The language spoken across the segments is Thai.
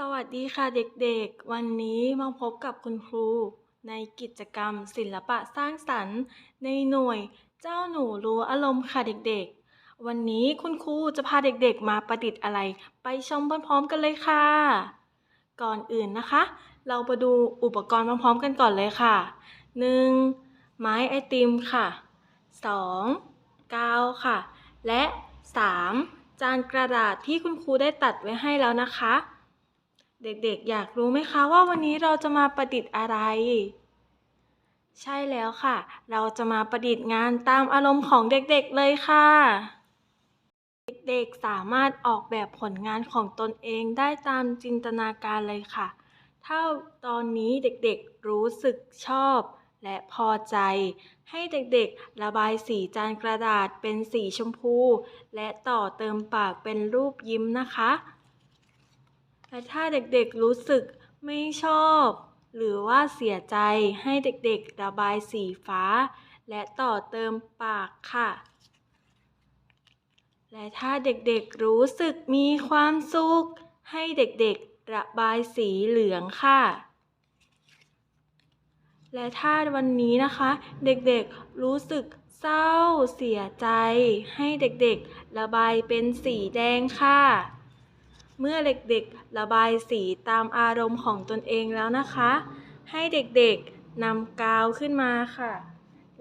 สวัสดีค่ะเด็กๆ วันนี้มาพบกับคุณครู ในกิจกรรมศิลปะสร้างสรรค์ ในหน่วยเจ้าหนูรู้อารมณ์ค่ะเด็กๆ วันนี้คุณครูจะพาเด็กๆ มาประดิษฐ์อะไร ไปชมพร้อมๆกันเลยค่ะ ก่อนอื่นนะคะ เราไปดูอุปกรณ์พร้อมๆกันก่อนเลยค่ะ 1. ไม้ไอติมค่ะ 2. กาวค่ะ และ 3. จานกระดาษที่คุณครูได้ตัดไว้ให้แล้วนะคะ เด็กๆ อยากรู้ไหมคะว่าวันนี้เราจะมาประดิษฐ์อะไร ใช่แล้วค่ะ เราจะมาประดิษฐ์งานตามอารมณ์ของเด็กๆเลยค่ะ เด็กๆสามารถออกแบบผลงานของตนเองได้ตามจินตนาการเลยค่ะ ถ้าตอนนี้เด็กๆรู้สึกชอบ และพอใจ ให้เด็กๆ ระบายสีจานกระดาษเป็นสีชมพู และต่อเติมปากเป็นรูปยิ้มนะคะ และถ้าเด็กๆรู้สึกไม่ชอบ หรือว่าเสียใจให้เด็กๆระบายสีฟ้า และต่อเติมปากค่ะ และถ้าเด็กๆรู้สึกมีความสุข ให้เด็กๆระบายสีเหลืองค่ะ และถ้าวันนี้นะคะ เด็กๆรู้สึกเศร้าเสียใจ ให้เด็กๆระบายเป็นสีแดงค่ะ เมื่อเด็กๆระบายสีตามอารมณ์ของตนเองแล้วนะคะ ให้เด็กๆนำกาวขึ้นมาค่ะ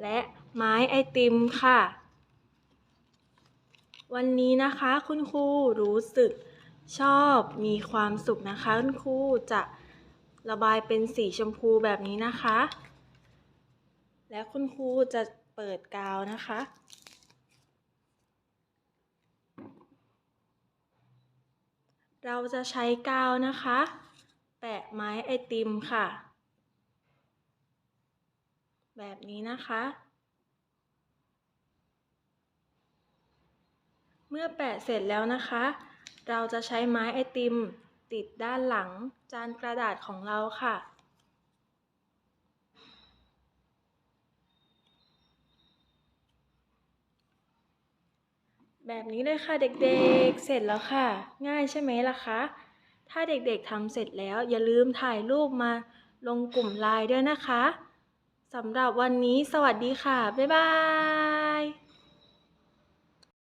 และไม้ไอติมค่ะ วันนี้นะคะคุณครูรู้สึกชอบมีความสุขนะคะ คุณครูจะระบายเป็นสีชมพูแบบนี้นะคะ และคุณครูจะเปิดกาวนะคะ เราจะใช้กาวนะคะ แปะไม้ไอติมค่ะ แบบนี้นะคะ เมื่อแปะเสร็จแล้วนะคะ เราจะใช้ไม้ไอติมติดด้านหลังจานกระดาษของเราค่ะ แบบนี้เลยค่ะเด็กๆ เสร็จแล้วค่ะ ง่ายใช่ไหมล่ะคะ ถ้าเด็กๆทำเสร็จแล้วอย่าลืมถ่ายรูปมาลงกลุ่มไลน์ด้วยนะคะสำหรับวันนี้สวัสดีค่ะ บ๊ายบาย